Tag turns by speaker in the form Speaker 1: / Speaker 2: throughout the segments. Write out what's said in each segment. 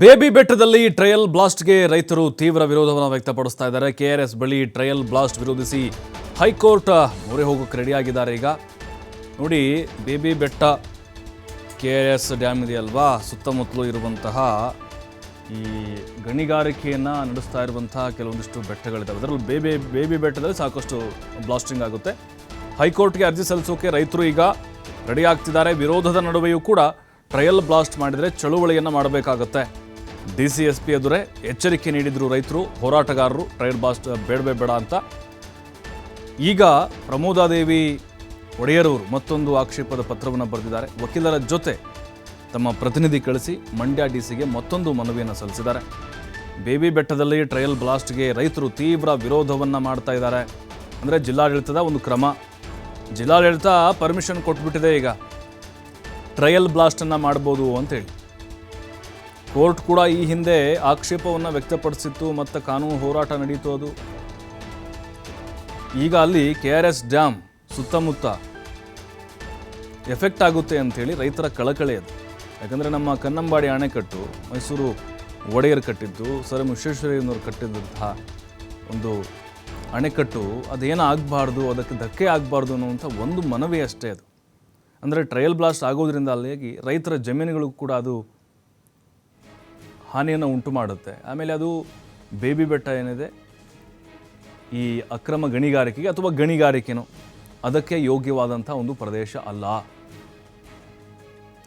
Speaker 1: Baby ಬೆಟ್ಟದಲ್ಲಿ trial ಬ್ಲಾಸ್ಟ್ಗೆ ರೈತರು ತೀವ್ರ ವಿರೋಧವನ್ನು ವ್ಯಕ್ತಪಡಿಸ್ತಾ ಇದ್ದಾರೆ. ಕೆಆರ್ಎಸ್ ಬಳಿ ಟ್ರಯಲ್ ಬ್ಲಾಸ್ಟ್ ವಿರೋಧಿಸಿ ಹೈಕೋರ್ಟ್ ಮೊರೆ ಹೋಗೋಕ್ಕೆ ರೆಡಿಯಾಗಿದ್ದಾರೆ. ಈಗ ನೋಡಿ, ಬೇಬಿ ಬೆಟ್ಟ ಕೆ ಆರ್ ಎಸ್ ಡ್ಯಾಮ್ ಇದೆಯಲ್ವಾ? ಸುತ್ತಮುತ್ತಲೂ ಇರುವಂತಹ ಈ ಗಣಿಗಾರಿಕೆಯನ್ನು ನಡೆಸ್ತಾ ಇರುವಂತಹ ಕೆಲವೊಂದಿಷ್ಟು ಬೆಟ್ಟಗಳಿದ್ದಾವೆ ಅದರಲ್ಲಿ ಬೇಬಿ ಬೇಬಿ ಬೆಟ್ಟದಲ್ಲಿ ಸಾಕಷ್ಟು ಬ್ಲಾಸ್ಟಿಂಗ್ ಆಗುತ್ತೆ. ಹೈಕೋರ್ಟ್ಗೆ ಅರ್ಜಿ ಸಲ್ಲಿಸೋಕೆ ರೈತರು ಈಗ ರೆಡಿ ಆಗ್ತಿದ್ದಾರೆ. ವಿರೋಧದ ನಡುವೆಯೂ ಕೂಡ ಟ್ರಯಲ್ ಬ್ಲಾಸ್ಟ್ ಮಾಡಿದರೆ ಚಳುವಳಿಯನ್ನು ಮಾಡಬೇಕಾಗತ್ತೆ. ಡಿ ಸಿ ಎಸ್ ಪಿ ಎದುರೇ ಎಚ್ಚರಿಕೆ ನೀಡಿದ್ರು ರೈತರು, ಹೋರಾಟಗಾರರು ಟ್ರಯಲ್ ಬ್ಲಾಸ್ಟ್ ಬೇಡವೇ ಬೇಡ ಅಂತ. ಈಗ ಪ್ರಮೋದಾದೇವಿ ಒಡೆಯರವರು ಮತ್ತೊಂದು ಆಕ್ಷೇಪದ ಪತ್ರವನ್ನು ಬರೆದಿದ್ದಾರೆ. ವಕೀಲರ ಜೊತೆ ತಮ್ಮ ಪ್ರತಿನಿಧಿ ಕಳಿಸಿ ಮಂಡ್ಯ ಡಿಸಿಗೆ ಮತ್ತೊಂದು ಮನವಿಯನ್ನು ಸಲ್ಲಿಸಿದ್ದಾರೆ. ಬೇಬಿ ಬೆಟ್ಟದಲ್ಲಿ ಟ್ರಯಲ್ ಬ್ಲಾಸ್ಟ್ಗೆ ರೈತರು ತೀವ್ರ ವಿರೋಧವನ್ನು ಮಾಡ್ತಾ ಇದ್ದಾರೆ. ಅಂದರೆ ಜಿಲ್ಲಾಡಳಿತದ ಒಂದು ಕ್ರಮ. ಜಿಲ್ಲಾಡಳಿತ ಪರ್ಮಿಷನ್ ಕೊಟ್ಬಿಟ್ಟಿದೆ ಈಗ. ಟ್ರಯಲ್ ಬ್ಲಾಸ್ಟನ್ನು ಮಾಡ್ಬೋದು ಅಂತೇಳಿ ಕೋರ್ಟ್ ಕೂಡ ಈ ಹಿಂದೆ ಆಕ್ಷೇಪವನ್ನು ವ್ಯಕ್ತಪಡಿಸಿತ್ತು, ಮತ್ತು ಕಾನೂನು ಹೋರಾಟ ನಡೀತು ಅದು. ಈಗ ಅಲ್ಲಿ ಕೆ ಆರ್ ಎಸ್ ಡ್ಯಾಮ್ ಸುತ್ತಮುತ್ತ ಎಫೆಕ್ಟ್ ಆಗುತ್ತೆ ಅಂಥೇಳಿ ರೈತರ ಕಳಕಳಿ ಅದು. ಯಾಕಂದರೆ ನಮ್ಮ ಕನ್ನಂಬಾಡಿ ಅಣೆಕಟ್ಟು ಮೈಸೂರು ಒಡೆಯರ್ ಕಟ್ಟಿದ್ದು, ಸರ್ ವಿಶ್ವೇಶ್ವರಯ್ಯನವರು ಕಟ್ಟಿದಂತಹ ಒಂದು ಅಣೆಕಟ್ಟು ಅದೇನು ಆಗಬಾರ್ದು, ಅದಕ್ಕೆ ಧಕ್ಕೆ ಆಗಬಾರ್ದು ಅನ್ನುವಂಥ ಒಂದು ಮನವಿ ಅಷ್ಟೇ ಅದು. ಅಂದರೆ ಟ್ರಯಲ್ ಬ್ಲಾಸ್ಟ್ ಆಗೋದ್ರಿಂದ ಅಲ್ಲಿಯಾಗಿ ರೈತರ ಜಮೀನುಗಳಿಗೂ ಕೂಡ ಅದು ಹಾನಿಯನ್ನು ಉಂಟು ಮಾಡುತ್ತೆ ಆಮೇಲೆ ಅದು ಬೇಬಿ ಬೆಟ್ಟ ಏನಿದೆ? ಈ ಅಕ್ರಮ ಗಣಿಗಾರಿಕೆಗೆ ಅಥವಾ ಗಣಿಗಾರಿಕೆನೋ ಅದಕ್ಕೆ ಯೋಗ್ಯವಾದಂಥ ಒಂದು ಪ್ರದೇಶ ಅಲ್ಲ.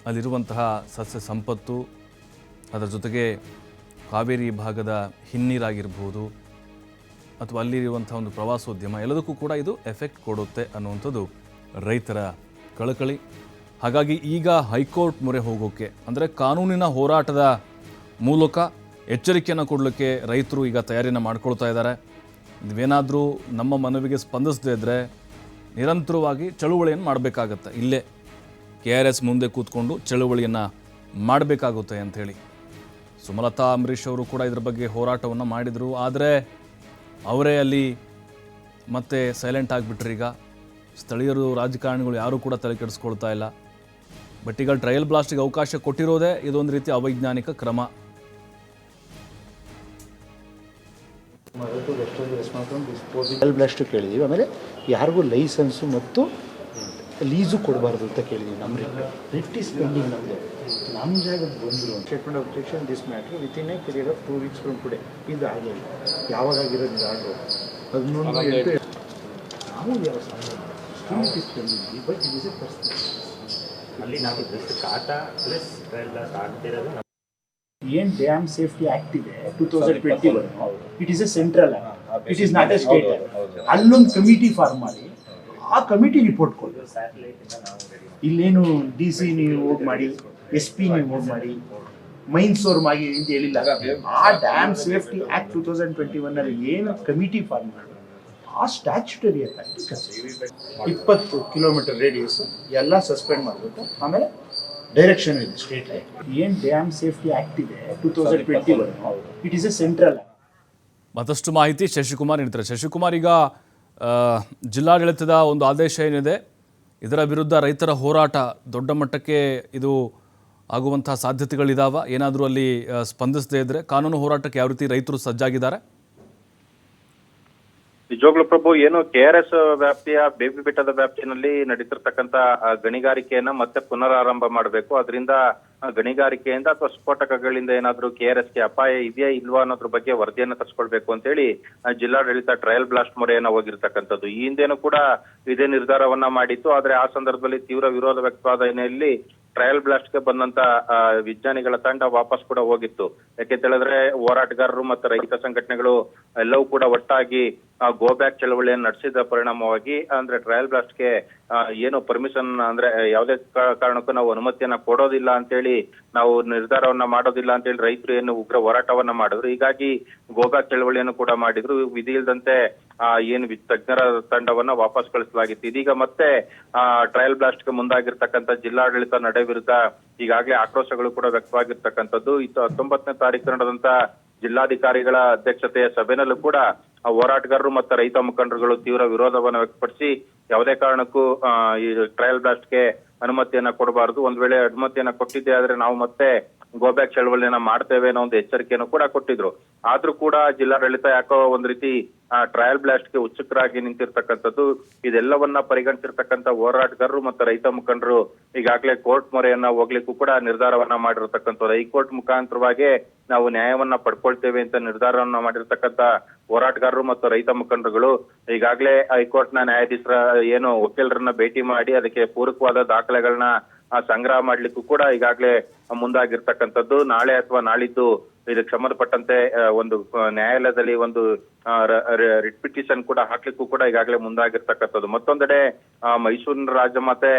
Speaker 1: ಅಲ್ಲಿರುವಂತಹ ಸಸ್ಯ ಸಂಪತ್ತು, ಅದರ ಜೊತೆಗೆ ಕಾವೇರಿ ಭಾಗದ ಹಿನ್ನೀರಾಗಿರ್ಬೋದು ಅಥವಾ ಅಲ್ಲಿರುವಂಥ ಒಂದು ಪ್ರವಾಸೋದ್ಯಮ, ಎಲ್ಲದಕ್ಕೂ ಕೂಡ ಇದು ಎಫೆಕ್ಟ್ ಕೊಡುತ್ತೆ ಅನ್ನುವಂಥದ್ದು ರೈತರ ಕಳಕಳಿ. ಹಾಗಾಗಿ ಈಗ ಹೈಕೋರ್ಟ್ ಮೊರೆ ಹೋಗೋಕ್ಕೆ ಅಂದರೆ ಕಾನೂನಿನ ಹೋರಾಟದ ಮೂಲಕ ಎಚ್ಚರಿಕೆಯನ್ನು ಕೊಡಲಿಕ್ಕೆ ರೈತರು ಈಗ ತಯಾರಿಯನ್ನು ಮಾಡ್ಕೊಳ್ತಾ ಇದ್ದಾರೆ. ನೀವೇನಾದರೂ ನಮ್ಮ ಮನವಿಗೆ ಸ್ಪಂದಿಸದೇ ಇದ್ದರೆ ನಿರಂತರವಾಗಿ ಚಳುವಳಿಯನ್ನು ಮಾಡಬೇಕಾಗತ್ತೆ. ಇಲ್ಲೇ ಕೆ ಆರ್ ಎಸ್ ಮುಂದೆ ಕೂತ್ಕೊಂಡು ಚಳುವಳಿಯನ್ನು ಮಾಡಬೇಕಾಗುತ್ತೆ ಅಂಥೇಳಿ. ಸುಮಲತಾ, ಅಂಬರೀಷ್ ಅವರು ಕೂಡ ಇದ್ರ ಬಗ್ಗೆ ಹೋರಾಟವನ್ನು ಮಾಡಿದರು. ಆದರೆ ಅವರೇ ಅಲ್ಲಿ ಮತ್ತೆ ಸೈಲೆಂಟ್ ಆಗಿಬಿಟ್ರು ಈಗ. ಸ್ಥಳೀಯರು, ರಾಜಕಾರಣಿಗಳು ಯಾರೂ ಕೂಡ ತಲೆ ಕೆಡಿಸ್ಕೊಳ್ತಾ ಇಲ್ಲ. ಬಟ್ ಈಗ ಟ್ರಯಲ್ ಬ್ಲಾಸ್ಟಿಗೆ ಅವಕಾಶ ಕೊಟ್ಟಿರೋದೇ ಇದೊಂದು ರೀತಿ ಅವೈಜ್ಞಾನಿಕ ಕ್ರಮ.
Speaker 2: ಡಿಸ್ಪೋಸಿಬಲ್ ಬ್ಲಾಸ್ಟ್ ಕೇಳಿದ್ದೀವಿ ಆಮೇಲೆ ಯಾರಿಗೂ ಲೈಸೆನ್ಸು ಮತ್ತು ಲೀಸು ಕೊಡಬಾರ್ದು ಅಂತ ಕೇಳಿದ್ದೀವಿ ನಮ್ಮ ರಿಟ್ ರಿಟ್ ಈಸ್ ಪೆಂಡಿಂಗ್ ನಮ್ಮದು ನಮ್ಮ ಜಾಗಕ್ಕೆ ಬಂದರು statement of objection this matter within a period of two weeks from today ಇದು ಆಗಿಲ್ಲ ಯಾವಾಗ ಆಗಿರೋದು ಇದು ಆರ್ಡ್ರು ಹದಿನೊಂದು ಎಂಟು ನಾವು ಯಾವ still it is pending but it is a personal
Speaker 3: ಅಲ್ಲಿ ನಾವು ಜಸ್ಟ್ ಕಾಟ ಪ್ಲಸ್ ಎಲ್ಲ ಆಗ್ತಿರೋದು
Speaker 2: ಏನ್ ಡ್ಯಾಮ್ ಸೇಫ್ಟಿ ಆಕ್ಟ್ ಇದೆ two thousand twenty one it is a central it is not a state ಅಲ್ಲೊಂದು ಕಮಿಟಿ ಫಾರ್ಮ್ ಮಾಡಿ ಆ ಕಮಿಟಿ ರಿಪೋರ್ಟ್ ಕೊಡಿ. ಇಲ್ಲೇನು ಡಿ ಸಿ ನೀವು ಹೋಗ್ ಮಾಡಿ ಎಸ್ ಪಿ ನೀವು ಹೋಗಿ ಮಾಡಿ ಮೈನ್ಸ್ ಆಗಿ ಮಾಡಿ ಅಂತ ಹೇಳಿಲ್ಲ. ಆ dam safety act two thousand twenty one ಅಲ್ಲಿ ಏನು ಕಮಿಟಿ ಫಾರ್ಮ್ ಮಾಡಿ ಆ ಸ್ಟ್ಯಾಚ್ಯುಟರಿ ಇಪ್ಪತ್ತು ಕಿಲೋಮೀಟರ್ ರೇಡಿಯಸ್ ಎಲ್ಲ ಸಸ್ಪೆಂಡ್ ಮಾಡಬೇಕು. ಆಮೇಲೆ ಡೈರೆಕ್ಷನ್ ಇದೆ ಸ್ಟೇಟ್ ಏನ್ ಡ್ಯಾಮ್ ಸೇಫ್ಟಿ ಆಕ್ಟ್ ಇದೆ two thousand twenty one it is a central
Speaker 1: ಮತ್ತಷ್ಟು ಮಾಹಿತಿ ಶಶಿಕುಮಾರ್ ನೀಡ್ತಾರೆ ಶಶಿಕುಮಾರ್ ಈಗ ಜಿಲ್ಲಾಡಳಿತದ ಒಂದು ಆದೇಶ ಏನಿದೆ ಇದರ ವಿರುದ್ಧ ರೈತರ ಹೋರಾಟ ದೊಡ್ಡ ಮಟ್ಟಕ್ಕೆ ಇದು ಆಗುವಂತಹ ಸಾಧ್ಯತೆಗಳಿದಾವ? ಏನಾದರೂ ಅಲ್ಲಿ ಸ್ಪಂದಿಸದೇ ಇದ್ದರೆ ಕಾನೂನು ಹೋರಾಟಕ್ಕೆ ಯಾವ ರೀತಿ ರೈತರು ಸಜ್ಜಾಗಿದ್ದಾರೆ?
Speaker 4: ನಿಜವಾಗ್ಲೂ ಪ್ರಭು, ಏನು ಕೆಆರ್ಎಸ್ ವ್ಯಾಪ್ತಿಯ ಬೇಬಿ ಬೆಟ್ಟದ ವ್ಯಾಪ್ತಿನಲ್ಲಿ ನಡೀತಿರ್ತಕ್ಕಂತ ಗಣಿಗಾರಿಕೆಯನ್ನ ಮತ್ತೆ ಪುನರಾರಂಭ ಮಾಡಬೇಕು. ಅದರಿಂದ ಗಣಿಗಾರಿಕೆಯಿಂದ ಅಥವಾ ಸ್ಫೋಟಕಗಳಿಂದ ಏನಾದ್ರೂ ಗೆ ಅಪಾಯ ಇದೆಯಾ ಇಲ್ವಾ ಅನ್ನೋದ್ರ ಬಗ್ಗೆ ವರದಿಯನ್ನ ತರ್ಸ್ಕೊಳ್ಬೇಕು ಅಂತ ಹೇಳಿ ಜಿಲ್ಲಾಡಳಿತ ಟ್ರಯಲ್ ಬ್ಲಾಸ್ಟ್ ಮೊರೆಯನ್ನ ಹೋಗಿರ್ತಕ್ಕಂಥದ್ದು. ಈ ಹಿಂದೆನೂ ಕೂಡ ಇದೇ ನಿರ್ಧಾರವನ್ನ ಮಾಡಿತ್ತು. ಆದ್ರೆ ಆ ಸಂದರ್ಭದಲ್ಲಿ ತೀವ್ರ ವಿರೋಧ ವ್ಯಕ್ತವಾದ ಹಿನ್ನೆಲೆಯಲ್ಲಿ ಟ್ರಯಲ್ ಬ್ಲಾಸ್ಟ್ಗೆ ಬಂದಂತ ವಿಜ್ಞಾನಿಗಳ ತಂಡ ವಾಪಸ್ ಕೂಡ ಹೋಗಿತ್ತು. ಯಾಕೆಂತ ಹೇಳಿದ್ರೆ, ಹೋರಾಟಗಾರರು ಮತ್ತು ರೈತ ಸಂಘಟನೆಗಳು ಎಲ್ಲವೂ ಕೂಡ ಒಟ್ಟಾಗಿ ಗೋ ಬ್ಯಾಕ್ ಚಳವಳಿಯನ್ನು ನಡೆಸಿದ ಪರಿಣಾಮವಾಗಿ, ಅಂದ್ರೆ ಟ್ರಯಲ್ ಬ್ಲಾಸ್ಟ್ಗೆ ಏನು ಪರ್ಮಿಷನ್ ಅಂದ್ರೆ, ಯಾವುದೇ ಕಾರಣಕ್ಕೂ ನಾವು ಅನುಮತಿಯನ್ನ ಕೊಡೋದಿಲ್ಲ ಅಂತೇಳಿ, ನಾವು ನಿರ್ಧಾರವನ್ನ ಮಾಡೋದಿಲ್ಲ ಅಂತೇಳಿ ರೈತರು ಏನು ಉಗ್ರ ಹೋರಾಟವನ್ನ ಮಾಡಿದ್ರು. ಹೀಗಾಗಿ ಗೋ ಬ್ಯಾಕ್ ಚಳವಳಿಯನ್ನು ಕೂಡ ಮಾಡಿದ್ರು. ವಿಧಿ ಇಲ್ದಂತೆ ಏನು ವಿ- ತಜ್ಞರ ತಂಡವನ್ನ ವಾಪಸ್ ಕಳಿಸಲಾಗಿತ್ತು. ಇದೀಗ ಮತ್ತೆ ಆ ಟ್ರಯಲ್ ಬ್ಲಾಸ್ಟ್ಗೆ ಮುಂದಾಗಿರ್ತಕ್ಕಂಥ ಜಿಲ್ಲಾಡಳಿತ ನಡೆ ವಿರುದ್ಧ ಈಗಾಗಲೇ ಆಕ್ರೋಶಗಳು ಕೂಡ ವ್ಯಕ್ತವಾಗಿರ್ತಕ್ಕಂಥದ್ದು. ಇತ್ತು ಹತ್ತೊಂಬತ್ತನೇ ತಾರೀಕು ನಡೆದಂತ ಜಿಲ್ಲಾಧಿಕಾರಿಗಳ ಅಧ್ಯಕ್ಷತೆಯ ಸಭೆನಲ್ಲೂ ಕೂಡ ಆ ಹೋರಾಟಗಾರರು ಮತ್ತು ರೈತ ಮುಖಂಡರುಗಳು ತೀವ್ರ ವಿರೋಧವನ್ನು ವ್ಯಕ್ತಪಡಿಸಿ ಯಾವುದೇ ಕಾರಣಕ್ಕೂ ಆ, ಈ ಟ್ರಯಲ್ ಬ್ಲಾಸ್ಟ್ಗೆ ಅನುಮತಿಯನ್ನ ಕೊಡಬಾರದು. ಒಂದ್ ವೇಳೆ ಅನುಮತಿಯನ್ನ ಕೊಟ್ಟಿದ್ದೆ ಆದ್ರೆ ನಾವು ಮತ್ತೆ ಗೋಬ್ಯಾಕ್ ಚಳವಳಿಯನ್ನ ಮಾಡ್ತೇವೆ ಅನ್ನೋ ಒಂದು ಎಚ್ಚರಿಕೆಯನ್ನು ಕೂಡ ಕೊಟ್ಟಿದ್ರು. ಆದ್ರೂ ಕೂಡ ಜಿಲ್ಲಾಡಳಿತ ಯಾಕೋ ಒಂದ್ ರೀತಿ ಟ್ರಯಲ್ ಬ್ಲಾಸ್ಟ್ಗೆ ಉತ್ಸುಕರಾಗಿ ನಿಂತಿರ್ತಕ್ಕಂಥದ್ದು, ಇದೆಲ್ಲವನ್ನ ಪರಿಗಣಿಸಿರ್ತಕ್ಕಂಥ ಹೋರಾಟಗಾರರು ಮತ್ತು ರೈತ ಮುಖಂಡರು ಈಗಾಗಲೇ ಕೋರ್ಟ್ ಮೊರೆಯನ್ನ ಹೋಗ್ಲಿಕ್ಕೂ ಕೂಡ ನಿರ್ಧಾರವನ್ನ ಮಾಡಿರತಕ್ಕಂಥವ್ರು. ಹೈಕೋರ್ಟ್ ಮುಖಾಂತರವಾಗಿ ನಾವು ನ್ಯಾಯವನ್ನ ಪಡ್ಕೊಳ್ತೇವೆ ಅಂತ ನಿರ್ಧಾರವನ್ನ ಮಾಡಿರ್ತಕ್ಕಂಥ ಹೋರಾಟಗಾರರು ಮತ್ತು ರೈತ ಮುಖಂಡರುಗಳು, ಈಗಾಗಲೇ ಹೈಕೋರ್ಟ್ನ ನ್ಯಾಯಾಧೀಶರ ಏನು ವಕೀಲರನ್ನ ಭೇಟಿ ಮಾಡಿ ಅದಕ್ಕೆ ಪೂರಕವಾದ ದಾಖಲೆಗಳನ್ನ ಆ, ಸಂಗ್ರಹ ಮಾಡ್ಲಿಕ್ಕೂ ಕೂಡ ಈಗಾಗಲೇ ಮುಂದಾಗಿರ್ತಕ್ಕಂಥದ್ದು. ನಾಳೆ ಅಥವಾ ನಾಳಿದ್ದು ಇದಕ್ಕೆ ಸಂಬಂಧಪಟ್ಟಂತೆ ಒಂದು ನ್ಯಾಯಾಲಯದಲ್ಲಿ ಒಂದು ರಿಟ್ ಪಿಟಿಷನ್ ಕೂಡ ಹಾಕ್ಲಿಕ್ಕೂ ಕೂಡ ಈಗಾಗಲೇ ಮುಂದಾಗಿರ್ತಕ್ಕಂಥದ್ದು. ಮತ್ತೊಂದೆಡೆ ಮೈಸೂರಿನ ರಾಜಮಾತೆ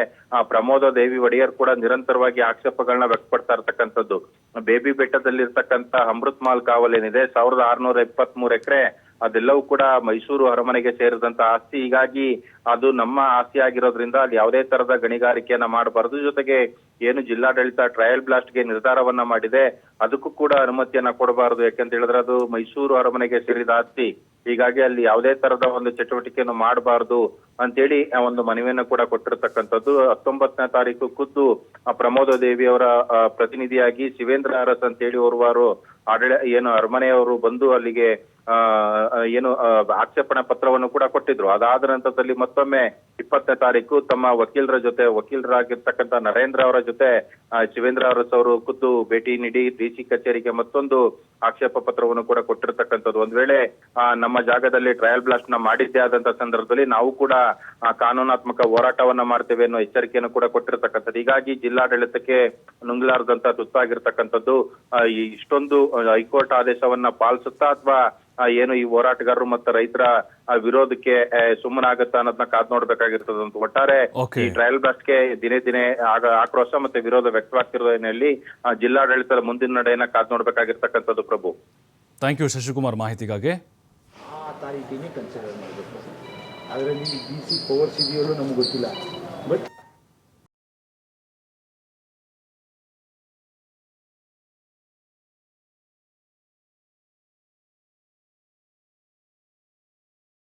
Speaker 4: ಪ್ರಮೋದ ದೇವಿ ಒಡೆಯರ್ ಕೂಡ ನಿರಂತರವಾಗಿ ಆಕ್ಷೇಪಗಳನ್ನ ವ್ಯಕ್ತಪಡ್ತಾ ಇರ್ತಕ್ಕಂಥದ್ದು. ಬೇಬಿ ಬೆಟ್ಟದಲ್ಲಿರ್ತಕ್ಕಂಥ ಅಮೃತ್ ಮಾಲ್ ಕಾವಲ್ ಏನಿದೆ ಸಾವಿರದ ಆರ್ನೂರ ಇಪ್ಪತ್ತ್ ಮೂರು ಎಕರೆ ಅದೆಲ್ಲವೂ ಕೂಡ ಮೈಸೂರು ಅರಮನೆಗೆ ಸೇರಿದಂತ ಆಸ್ತಿ. ಹೀಗಾಗಿ ಅದು ನಮ್ಮ ಆಸ್ತಿ ಆಗಿರೋದ್ರಿಂದ ಅಲ್ಲಿ ಯಾವುದೇ ತರದ ಗಣಿಗಾರಿಕೆಯನ್ನ ಮಾಡಬಾರದು. ಜೊತೆಗೆ ಏನು ಜಿಲ್ಲಾಡಳಿತ ಟ್ರಯಲ್ ಬ್ಲಾಸ್ಟ್ಗೆ ನಿರ್ಧಾರವನ್ನ ಮಾಡಿದೆ, ಅದಕ್ಕೂ ಕೂಡ ಅನುಮತಿಯನ್ನ ಕೊಡಬಾರದು. ಯಾಕಂತ ಹೇಳಿದ್ರೆ ಅದು ಮೈಸೂರು ಅರಮನೆಗೆ ಸೇರಿದ ಆಸ್ತಿ. ಹೀಗಾಗಿ ಅಲ್ಲಿ ಯಾವುದೇ ತರದ ಒಂದು ಚಟುವಟಿಕೆಯನ್ನು ಮಾಡಬಾರದು ಅಂತೇಳಿ ಒಂದು ಮನವಿಯನ್ನು ಕೂಡ ಕೊಟ್ಟಿರ್ತಕ್ಕಂಥದ್ದು. ಹತ್ತೊಂಬತ್ತನೇ ತಾರೀಕು ಖುದ್ದು ಪ್ರಮೋದ ದೇವಿ ಅವರ ಪ್ರತಿನಿಧಿಯಾಗಿ ಶಿವೇಂದ್ರ ಅರಸ್ ಅಂತೇಳಿ ಓರ್ವಾರು ಆಡಳಿತ ಏನು ಅರಮನೆಯವರು ಬಂದು ಅಲ್ಲಿಗೆ ಏನು ಆಕ್ಷೇಪಣಾ ಪತ್ರವನ್ನು ಕೂಡ ಕೊಟ್ಟಿದ್ರು. ಅದಾದ ನಂತರದಲ್ಲಿ ಮತ್ತೊಮ್ಮೆ ಇಪ್ಪತ್ತನೇ ತಾರೀಕು ತಮ್ಮ ವಕೀಲರ ಜೊತೆ, ವಕೀಲರಾಗಿರ್ತಕ್ಕಂಥ ನರೇಂದ್ರ ಅವರ ಜೊತೆ ಶಿವೇಂದ್ರ ಅರಸ್ ಅವರು ಖುದ್ದು ಭೇಟಿ ನೀಡಿ ಡಿಸಿ ಕಚೇರಿಗೆ ಮತ್ತೊಂದು ಆಕ್ಷೇಪ ಪತ್ರವನ್ನು ಕೂಡ ಕೊಟ್ಟಿರ್ತಕ್ಕಂಥದ್ದು. ಒಂದ್ ವೇಳೆ ನಮ್ಮ ಜಾಗದಲ್ಲಿ ಟ್ರಯಲ್ ಬ್ಲಾಸ್ಟ್ನ ಮಾಡಿದ್ದೇ ಆದಂತ ಸಂದರ್ಭದಲ್ಲಿ ನಾವು ಕೂಡ ಕಾನೂನಾತ್ಮಕ ಹೋರಾಟವನ್ನ ಮಾಡ್ತೇವೆ ಅನ್ನೋ ಎಚ್ಚರಿಕೆಯನ್ನು ಕೂಡ ಕೊಟ್ಟಿರ್ತಕ್ಕಂಥದ್ದು. ಹೀಗಾಗಿ ಜಿಲ್ಲಾಡಳಿತಕ್ಕೆ ನುಂಗ್ಲಾರದಂತ ತುತ್ತಾಗಿರ್ತಕ್ಕಂಥದ್ದು ಇಷ್ಟೊಂದು ಹೈಕೋರ್ಟ್ ಆದೇಶವನ್ನ ಪಾಲಿಸುತ್ತಾ ಅಥವಾ ಏನು ಈ ಹೋರಾಟಗಾರರು ಮತ್ತು ರೈತರ ಆ, ವಿರೋಧಕ್ಕೆ ಸುಮ್ಮನಾಗತ್ತಾ ಅನ್ನೋದನ್ನ ಕಾದ್ ನೋಡ್ಬೇಕಾಗಿರ್ತದ ಅಂತ. ಒಟ್ಟಾರೆ ಈ ಟ್ರಯಲ್ ಬ್ಲಾಸ್ಟ್ಗೆ ದಿನೇ ದಿನೇ ಆಗ ಆಕ್ರೋಶ ಮತ್ತೆ ವಿರೋಧ ವ್ಯಕ್ತವಾಗ್ತಿರುವ ಹಿನ್ನೆಲೆಯಲ್ಲಿ ಜಿಲ್ಲಾಡಳಿತದ ಮುಂದಿನ ನಡೆಯನ್ನ ಕಾದ್ ನೋಡ್ಬೇಕಾಗಿರ್ತಕ್ಕಂಥದ್ದು ಪ್ರಭು.
Speaker 1: ಥ್ಯಾಂಕ್ ಯು ಶಶಿಕುಮಾರ್ ಮಾಹಿತಿಗಾಗಿ.
Speaker 2: ಆ ತಾರೀಕಿನೇ ಕನ್ಸಿಡರ್ ಮಾಡಬೇಕು. ಅದರಲ್ಲಿ ಡಿ ಸಿ ಪವರ್ಸ್ ಇದೆಯಲ್ಲೂ ನಮ್ಗೆ ಗೊತ್ತಿಲ್ಲ. ಬಟ್